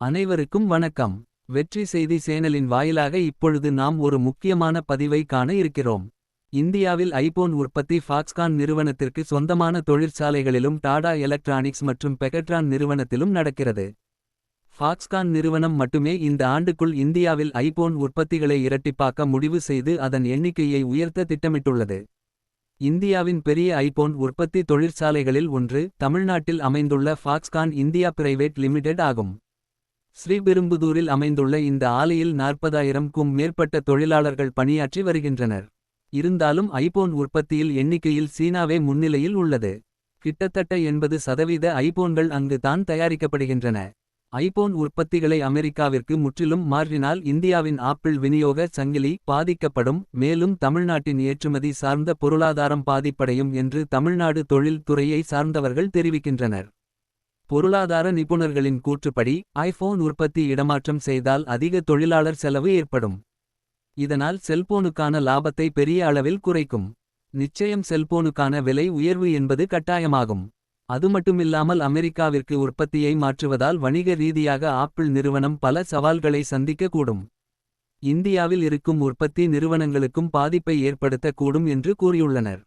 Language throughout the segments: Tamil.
அனைவருக்கும் வணக்கம். வெற்றி செய்தி சேனலின் வாயிலாக இப்பொழுது நாம் ஒரு முக்கியமான பதிவை காண இருக்கிறோம். இந்தியாவில் ஐபோன் உற்பத்தி ஃபாக்ஸ்கான் நிறுவனத்திற்கு சொந்தமான தொழிற்சாலைகளிலும் டாடா எலக்ட்ரானிக்ஸ் மற்றும் பெகட்ரான் நிறுவனத்திலும் நடக்கிறது. ஃபாக்ஸ்கான் நிறுவனம் மட்டுமே இந்த ஆண்டுக்குள் இந்தியாவில் ஐபோன் உற்பத்திகளை இரட்டிப்பாக்க முடிவு செய்து அதன் எண்ணிக்கையை உயர்த்த திட்டமிட்டுள்ளது. இந்தியாவின் பெரிய ஐபோன் உற்பத்தி தொழிற்சாலைகளில் ஒன்று தமிழ்நாட்டில் அமைந்துள்ள ஃபாக்ஸ்கான் இந்தியா பிரைவேட் லிமிடெட் ஆகும். ஸ்ரீபெரும்புதூரில் அமைந்துள்ள இந்த ஆலையில் நாற்பதாயிரம்க்கும் மேற்பட்ட தொழிலாளர்கள் பணியாற்றி வருகின்றனர். இருந்தாலும் ஐபோன் உற்பத்தியில் எண்ணிக்கையில் சீனாவே முன்னிலையில் உள்ளது. கிட்டத்தட்ட எண்பது சதவீத ஐபோன்கள் அங்கு தான் தயாரிக்கப்படுகின்றன. ஐபோன் உற்பத்திகளை அமெரிக்காவிற்கு முற்றிலும் மாற்றினால் இந்தியாவின் ஆப்பிள் விநியோக சங்கிலி பாதிக்கப்படும் மேலும் தமிழ்நாட்டின் ஏற்றுமதி சார்ந்த பொருளாதாரம் பாதிப்படையும் என்று தமிழ்நாடு தொழில் துறையை சார்ந்தவர்கள் தெரிவிக்கின்றனர். பொருளாதார நிபுணர்களின் கூற்றுப்படி ஐபோன் உற்பத்தி இடமாற்றம் செய்தால் அதிக தொழிலாளர் செலவு ஏற்படும். இதனால் செல்போனுக்கான லாபத்தை பெரிய அளவில் குறைக்கும். நிச்சயம் செல்போனுக்கான விலை உயர்வு என்பது கட்டாயமாகும். அது மட்டுமில்லாமல் அமெரிக்காவிற்கு உற்பத்தியை மாற்றுவதால் வணிக ரீதியாக ஆப்பிள் நிறுவனம் பல சவால்களை சந்திக்கக்கூடும். இந்தியாவில் இருக்கும் உற்பத்தி நிறுவனங்களுக்கும் பாதிப்பை ஏற்படுத்தக்கூடும் என்று கூறியுள்ளனர்.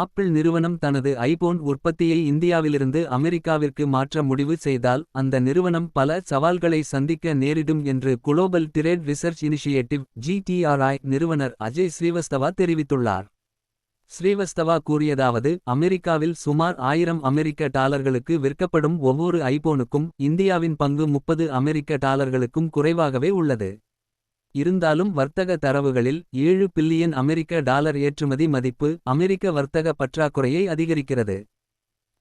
ஆப்பிள் நிறுவனம் தனது ஐபோன் உற்பத்தியை இந்தியாவிலிருந்து அமெரிக்காவிற்கு மாற்ற முடிவு செய்தால் அந்த நிறுவனம் பல சவால்களை சந்திக்க நேரிடும் என்று global trade research initiative GTRI நிறுவனர் அஜய் ஸ்ரீவஸ்தவா தெரிவித்துள்ளார். ஸ்ரீவஸ்தவா கூறியதாவது அமெரிக்காவில் சுமார் ஆயிரம் அமெரிக்க டாலர்களுக்கு விற்கப்படும் ஒவ்வொரு ஐபோனுக்கும் இந்தியாவின் பங்கு முப்பது அமெரிக்க டாலர்களுக்கும் குறைவாகவே உள்ளது. இருந்தாலும் வர்த்தக தரவுகளில் ஏழு பில்லியன் அமெரிக்க டாலர் ஏற்றுமதி மதிப்பு அமெரிக்க வர்த்தக பற்றாக்குறையை அதிகரிக்கிறது.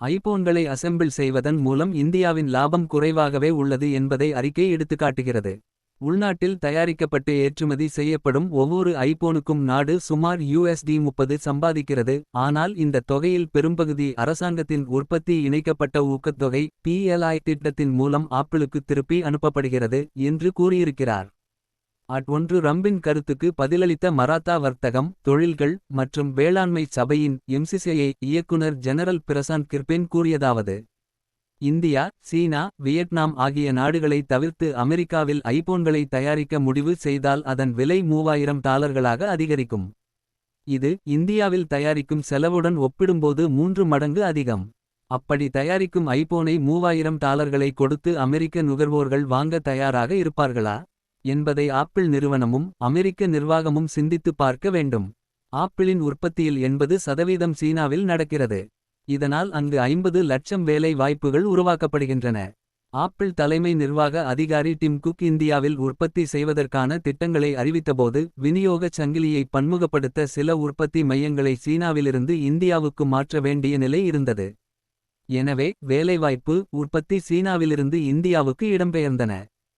ஐபோன்களை அசெம்பிள் செய்வதன் மூலம் இந்தியாவின் லாபம் குறைவாகவே உள்ளது என்பதை அறிக்கை எடுத்துக்காட்டுகிறது. உள்நாட்டில் தயாரிக்கப்பட்டு ஏற்றுமதி செய்யப்படும் ஒவ்வொரு ஐபோனுக்கும் நாடு சுமார் யூஎஸ்டி முப்பது சம்பாதிக்கிறது. ஆனால் இந்த தொகையில் பெரும்பகுதி அரசாங்கத்தின் உற்பத்தி இணைக்கப்பட்ட ஊக்கத்தொகை பிஎல்ஐ திட்டத்தின் மூலம் ஆப்பிளுக்கு திருப்பி அனுப்பப்படுகிறது என்று கூறியிருக்கிறார். அட் ஒன்று ரம்பின் கருத்துக்கு பதிலளித்த மராத்தா வர்த்தகம் தொழில்கள் மற்றும் வேளாண்மை சபையின் எம்சிசிஐ இயக்குனர் ஜெனரல் பிரசாந்த் கிர்பென் கூறியதாவது. இந்தியா சீனா வியட்நாம் ஆகிய நாடுகளை தவிர்த்து அமெரிக்காவில் ஐபோன்களை தயாரிக்க முடிவு செய்தால் அதன் விலை மூவாயிரம் டாலர்களாக அதிகரிக்கும். இது இந்தியாவில் தயாரிக்கும் செலவுடன் ஒப்பிடும்போது மூன்று மடங்கு அதிகம். அப்படி தயாரிக்கும் ஐபோனை மூவாயிரம் டாலர்களை கொடுத்து அமெரிக்க நுகர்வோர்கள் வாங்க தயாராக இருப்பார்களா? என்பதை ஆப்பிள் நிறுவனமும் அமெரிக்க நிர்வாகமும் சிந்தித்துப் பார்க்க வேண்டும். ஆப்பிளின் உற்பத்தியில் எண்பது சதவீதம் சீனாவில் நடக்கிறது. இதனால் அங்கு ஐம்பது லட்சம் வேலை வாய்ப்புகள் உருவாக்கப்படுகின்றன. ஆப்பிள் தலைமை நிர்வாக அதிகாரி டிம் குக் இந்தியாவில் உற்பத்தி செய்வதற்கான திட்டங்களை அறிவித்தபோது விநியோகச் சங்கிலியை பன்முகப்படுத்த சில உற்பத்தி மையங்களை சீனாவிலிருந்து இந்தியாவுக்கு மாற்ற வேண்டிய நிலை இருந்தது. எனவே வேலைவாய்ப்பு உற்பத்தி சீனாவிலிருந்து இந்தியாவுக்கு இடம்பெயர்ந்தன.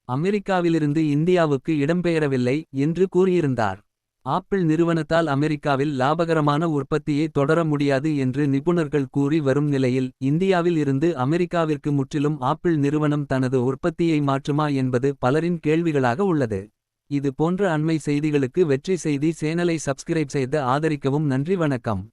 அமெரிக்காவிலிருந்து இந்தியாவுக்கு இடம்பெயரவில்லை என்று கூறியிருந்தார். ஆப்பிள் நிறுவனத்தால் அமெரிக்காவில் லாபகரமான உற்பத்தியை தொடர முடியாது என்று நிபுணர்கள் கூறி வரும் நிலையில் இந்தியாவில் இருந்து அமெரிக்காவிற்கு முற்றிலும் ஆப்பிள் நிறுவனம் தனது உற்பத்தியை மாற்றுமா என்பது பலரின் கேள்விகளாக உள்ளது. இது போன்ற அண்மை செய்திகளுக்கு வெற்றி செய்தி சேனலை சப்ஸ்கிரைப் செய்து ஆதரிக்கவும் நன்றி வணக்கம்.